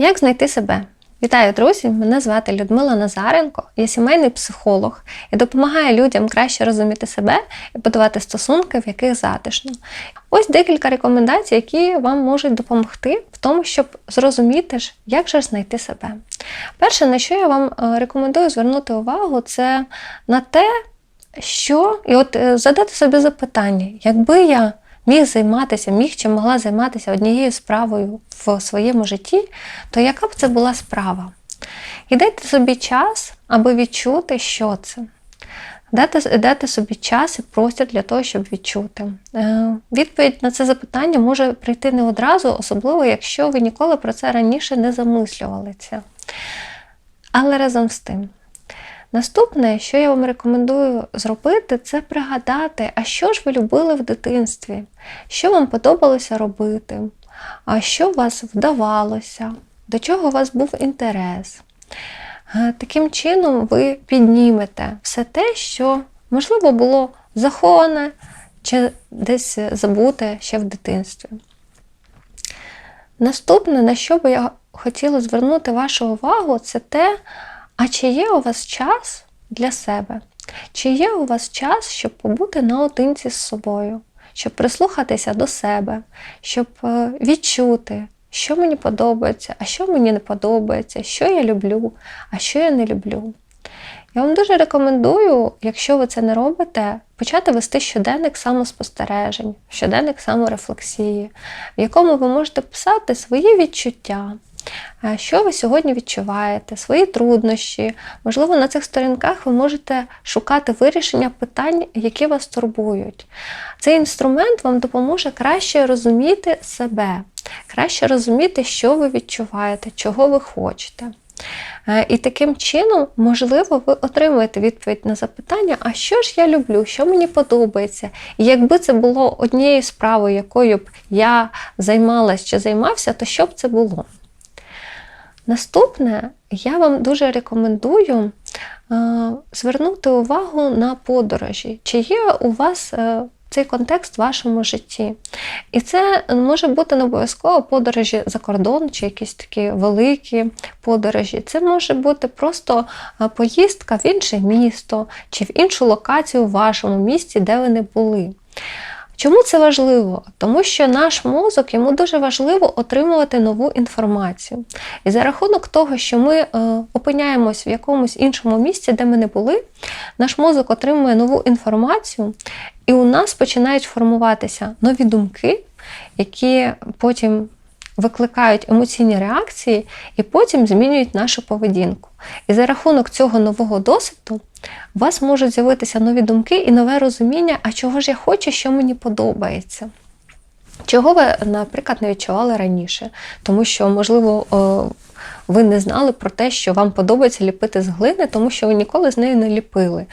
Як знайти себе? Вітаю, друзі! Мене звати Людмила Назаренко, я сімейний психолог і допомагаю людям краще розуміти себе і будувати стосунки, в яких затишно. Ось декілька рекомендацій, які вам можуть допомогти в тому, щоб зрозуміти, як же знайти себе. Перше, на що я вам е, рекомендую звернути увагу, це на те, що і от е, задати собі запитання, якби я міг займатися, міг чи могла займатися однією справою в своєму житті, то яка б це була справа? І дайте собі час, аби відчути, що це. Дайте, дайте собі час і простір для того, щоб відчути. Е, Відповідь на це запитання може прийти не одразу, особливо, якщо ви ніколи про це раніше не замислювалися. Але разом з тим. Наступне, що я вам рекомендую зробити, це пригадати, а що ж ви любили в дитинстві, що вам подобалося робити, а що вас вдавалося, до чого у вас був інтерес. Е, Таким чином, ви піднімете все те, що, можливо, було заховане чи десь забуте ще в дитинстві. Наступне, на що би я хотіла звернути вашу увагу, це те, а чи є у вас час для себе? Чи є у вас час, щоб побути наодинці з собою, щоб прислухатися до себе, щоб е, відчути, що мені подобається, а що мені не подобається, що я люблю, а що я не люблю? Я вам дуже рекомендую, якщо ви це не робите, почати вести щоденник самоспостережень, щоденник саморефлексії, в якому ви можете писати свої відчуття, що ви сьогодні відчуваєте, свої труднощі. Можливо, на цих сторінках ви можете шукати вирішення питань, які вас турбують. Цей інструмент вам допоможе краще розуміти себе, краще розуміти, що ви відчуваєте, чого ви хочете. Е, І таким чином, можливо, ви отримуєте відповідь на запитання, а що ж я люблю, що мені подобається. І якби це було однією справою, якою б я займалась чи займався, то що б це було? Наступне, я вам дуже рекомендую е, звернути увагу на подорожі, чи є у вас е, цей контекст в вашому житті. І це може бути не обов'язково подорожі за кордон, чи якісь такі великі подорожі. Це може бути просто е, поїздка в інше місто чи в іншу локацію в вашому місті, де ви не були. Чому це важливо? Тому що наш мозок йому дуже важливо отримувати нову інформацію. І за рахунок того, що ми е, опиняємось в якомусь іншому місці, де ми не були, наш мозок отримує нову інформацію, і у нас починають формуватися нові думки, які потім викликають емоційні реакції і потім змінюють нашу поведінку. І за рахунок цього нового досвіду у вас можуть з'явитися нові думки і нове розуміння, а чого ж я хочу, що мені подобається. Чого ви, наприклад, не відчували раніше? Тому що, можливо, ви не знали про те, що вам подобається ліпити з глини, тому що ви ніколи з нею не ліпили.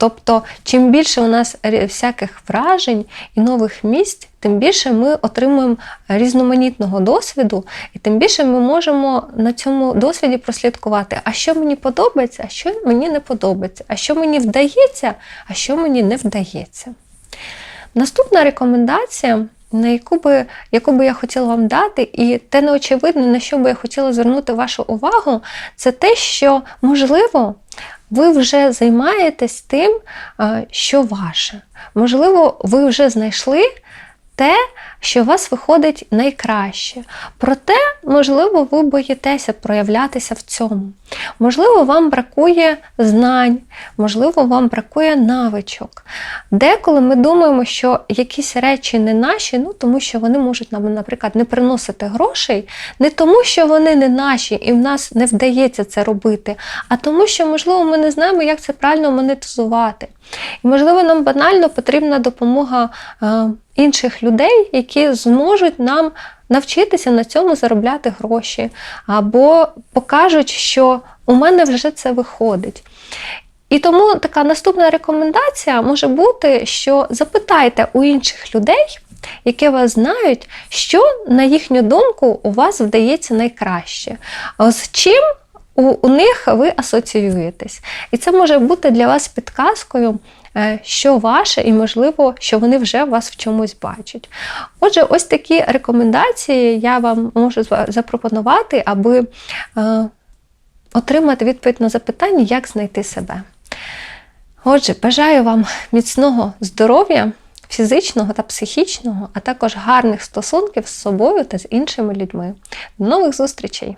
Тобто, чим більше у нас всяких вражень і нових місць, тим більше ми отримуємо різноманітного досвіду, і тим більше ми можемо на цьому досвіді прослідкувати, а що мені подобається, а що мені не подобається, а що мені вдається, а що мені не вдається. Наступна рекомендація. На яку би, яку би я хотіла вам дати, і те неочевидне, на що би я хотіла звернути вашу увагу, це те, що, можливо, ви вже займаєтесь тим, що ваше. Можливо, ви вже знайшли те, що у вас виходить найкраще. Проте, можливо, ви боїтеся проявлятися в цьому. Можливо, вам бракує знань, можливо, вам бракує навичок. Деколи ми думаємо, що якісь речі не наші, ну тому що вони можуть нам, наприклад, не приносити грошей, не тому, що вони не наші, і в нас не вдається це робити, а тому, що, можливо, ми не знаємо, як це правильно монетизувати. І, можливо, нам банально потрібна допомога е, інших людей, які зможуть нам навчитися на цьому заробляти гроші, або покажуть, що у мене вже це виходить. І тому така наступна рекомендація може бути, що запитайте у інших людей, які вас знають, що, на їхню думку, у вас вдається найкраще. З чим у, них ви асоціюєтесь. І це може бути для вас підказкою е, що ваше, і можливо, що вони вже вас в чомусь бачать. Отже, ось такі рекомендації я вам можу запропонувати, аби е, отримати відповідь на запитання, як знайти себе. Отже, бажаю вам міцного здоров'я, фізичного та психічного, а також гарних стосунків з собою та з іншими людьми. До нових зустрічей!